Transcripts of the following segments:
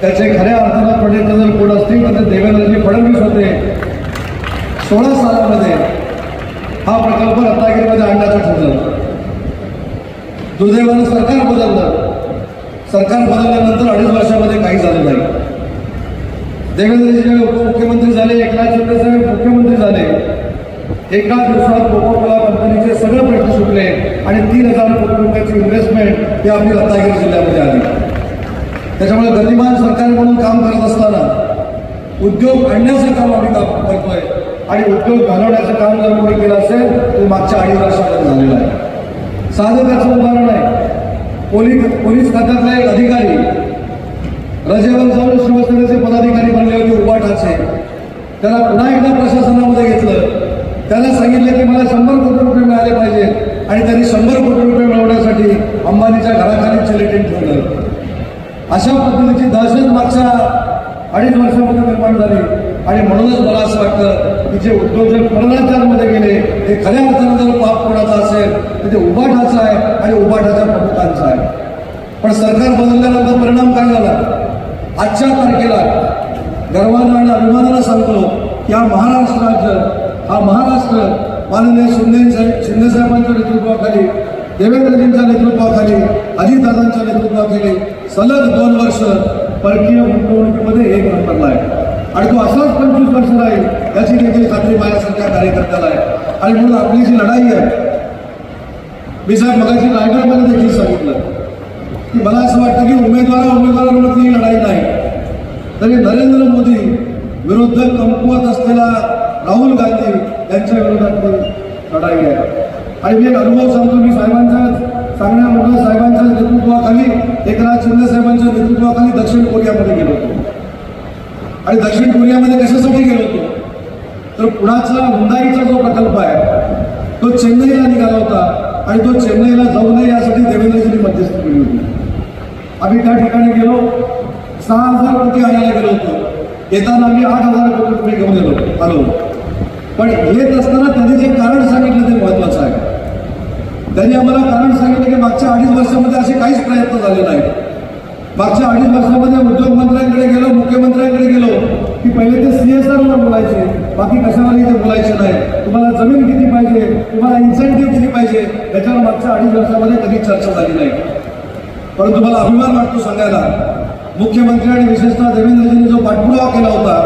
त्याचे खऱ्या अर्थानं पंडित जर कोण असतील तर ते देवेंद्रजी फडणवीस होते. सोळा सालामध्ये हा प्रकल्प रत्नागिरीमध्ये आणण्याचं ठरलं दुर्दैवानं सरकार बदललं. सरकार बदलल्यानंतर अडीच वर्षामध्ये काही झालं नाही. देवेंद्रजी उपमुख्यमंत्री झाले एकनाथ शिंदे साहेब मुख्यमंत्री झाले. एका दिवसात कोको कोला कंपनीचे सगळे प्रश्न सुटले आणि तीन हजार कोटी रुपयाची इन्व्हेस्टमेंट ही आपली रत्नागिरी जिल्ह्यामध्ये आली. त्याच्यामुळे गतिमान सरकार म्हणून काम करत असताना उद्योग आणण्याचं काम आम्ही काम करतोय. आणि उद्योग घालवण्याचं काम जर कोणी केलं असेल तर मागच्या अडीच वर्षामध्ये झालेलं आहे. साधं त्याचं उदाहरण आहे. पोलीस पोलीस खात्यातला एक अधिकारी रजेवर जाऊन शिवसेनेचे पदाधिकारी बनले होते उबाठाचे. त्याला पुन्हा एकदा प्रशासनामध्ये घेतलं. त्याला सांगितलं की मला शंभर कोटी रुपये मिळाले पाहिजे आणि त्यांनी शंभर कोटी रुपये मिळवण्यासाठी अंबानीच्या घराखाली चिलेटिंग ठेवलं अशा पद्धतीची दहशत मागच्या अडीच वर्षामध्ये निर्माण झाली. आणि म्हणूनच मला असं वाटतं की जे उद्योजक परराज्यांमध्ये गेले हे खऱ्या अर्थानं जर पाप कोणाचा असेल तर ते उभाटाचं आहे आणि उभाटाच्या प्रमुखांचं आहे. पण सरकार बदलल्यानंतर परिणाम काय झाला? आजच्या तारखेला गर्वानं आणि अभिमानानं सांगतो की हा महाराष्ट्र राज्य हा महाराष्ट्र माननीय शिंदे शिंदेसाहेबांच्या नेतृत्वाखाली देवेंद्रजींच्या नेतृत्वाखाली अजितदादांच्या नेतृत्वाखाली सलग दोन वर्ष परकीय गुंतवणुकीमध्ये एक नंबरला आहे. आणि तो असाच पंचवीस वर्ष राहील याची देखील खात्री माझ्यासारख्या कार्यकर्त्याला आहे. आणि म्हणून आपली जी लढाई आहे मी साहेब मगाशी रायगडमध्ये देखील सांगितलं की मला असं वाटतं की उमेदवारा उमेदवारांवरती ही लढाई नाही. तरी नरेंद्र मोदी विरुद्ध कमकुवत असलेला राहुल गांधी यांच्या विरोधात लढाई आहे. आणि मी एक अनुभव सांगतो मी साहेबांच्या सांगण्यामुळे साहेबांच्या नेतृत्वाखाली एकनाथ शिंदे साहेबांच्या नेतृत्वाखाली दक्षिण कोरियामध्ये गेलो होतो. आणि दक्षिण कोरियामध्ये कशासाठी गेलो होतो? तर पुण्याचा हुंदाईचा जो प्रकल्प आहे तो चेन्नईला निघाला होता आणि तो चेन्नईला जाऊ नये यासाठी देवेंद्रजींनी मध्यस्थी केली होती. आम्ही त्या ठिकाणी गेलो सहा हजार कोटी आणायला गेलो होतो. येताना आम्ही आठ हजार कोटी रुपये घेऊन गेलो आलो. पण येत असताना त्यांनी जे कारण सांगितलं ते महत्वाचं आहे. त्यांनी आम्हाला कारण सांगितलं की मागच्या अडीच वर्षामध्ये असे काहीच प्रयत्न झाले नाहीत. मागच्या अडीच वर्षामध्ये उद्योग मंत्र्यांकडे गेलो मुख्यमंत्र्यांकडे गेलो की पहिले ते सी एस आरवर बोलायचे बाकी कशावरही ते बोलायचे नाही. तुम्हाला जमीन किती पाहिजे तुम्हाला इन्सेंटिव्ह किती पाहिजे याच्यावर मागच्या अडीच वर्षामध्ये कधी चर्चा झाली नाही. परंतु मला अभिमान वाटतो सांगायला मुख्यमंत्री आणि विशेषतः देवेंद्रजींनी जो पाठपुरावा केला होता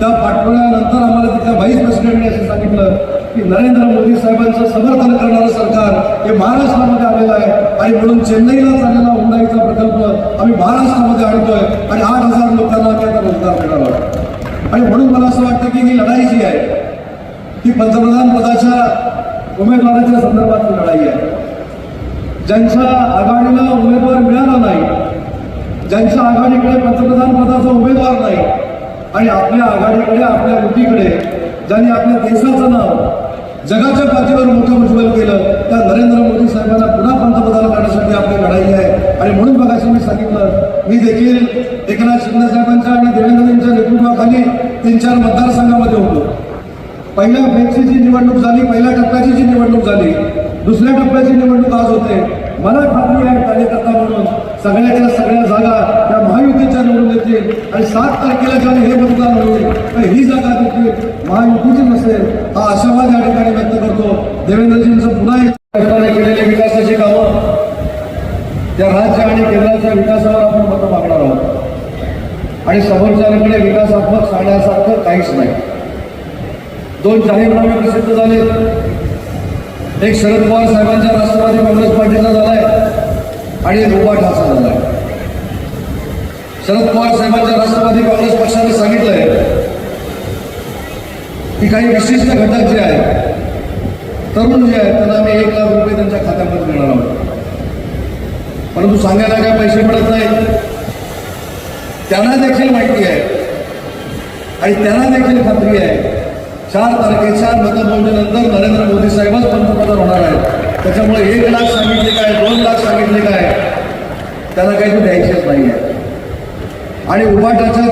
त्या पाठपुराव्यानंतर आम्हाला तिथल्या व्हाईस प्रेसिडेंटने असं सांगितलं की नरेंद्र मोदी साहेबांचं समर्थन करणारं सरकार हे महाराष्ट्रामध्ये आलेलं आहे. आणि म्हणून चेन्नईला चाललेला हुंडाईचा प्रकल्प आम्ही महाराष्ट्रामध्ये आणतोय. आणि आठ हजार लोकांना त्याचा रोजगार मिळाला. आणि म्हणून मला असं वाटतं की ही लढाई जी आहे ती पंतप्रधान पदाच्या उमेदवाराच्या संदर्भातली लढाई आहे. ज्यांच्या आघाडीला उमेदवार मिळाला नाही ज्यांच्या आघाडीकडे पंतप्रधान पदाचा उमेदवार नाही आणि आपल्या आघाडीकडे आपल्या युतीकडे ज्यांनी आपल्या देशाचं नाव जगाच्या पाठीवर मोठं उज्ज्वल केलं त्या नरेंद्र मोदी साहेबांना पुन्हा पंतप्रधान करण्यासाठी आपली लढाई आहे. आणि म्हणून बघाशी मी सांगितलं मी देखील एकनाथ शिंदे साहेबांच्या आणि देवेंद्रजींच्या नेतृत्वाखाली तीन चार मतदारसंघामध्ये होतो. पहिल्या फेजची जी निवडणूक झाली पहिल्या टप्प्याची जी निवडणूक झाली दुसऱ्या टप्प्याची निवडणूक आज होते. मला खात्री आहे कार्यकर्ता म्हणून सगळ्याच्या सगळ्या जागा त्या महायुतीच्या निवडून येतील. आणि सात तारखेला जेव्हा हे मतदान होईल तर ही जागा देखील महायुतीची नसेल. हा आशावाद या ठिकाणी व्यक्त करतो. देवेंद्रजींचं पुन्हा एक केलेली विकासाची कामं. त्या राज्य आणि केंद्राच्या विकासावर आपण मतं मागणार आहोत. आणि समोरच्याकडे विकासात्मक सांगण्यासारखं काहीच नाही. दोन जाहीरनामे प्रसिद्ध झाले एक शरद पवार साहेबांच्या राष्ट्रवादी काँग्रेस आणि एक उबाठाचा झाला शरद पवार साहेबांच्या राष्ट्रवादी काँग्रेस पक्षाने सांगितलंय की काही विशिष्ट घटक जे आहेत तरुण जे आहेत त्यांना आम्ही एक लाख रुपये त्यांच्या खात्यामध्ये देणार आहोत. परंतु सांगायला काय पैसे मिळत नाहीत? त्यांना देखील माहिती आहे. आणि त्यांना देखील खात्री आहे. चार तारखेच्या मतमोजणीनंतर नरेंद्र मोदी साहेबच पंतप्रधान होणार आहेत. त्याच्यामुळे एक लाख सांगितलं त्याला काही द्यायचेच नाही आहे आणि उभाटाच्या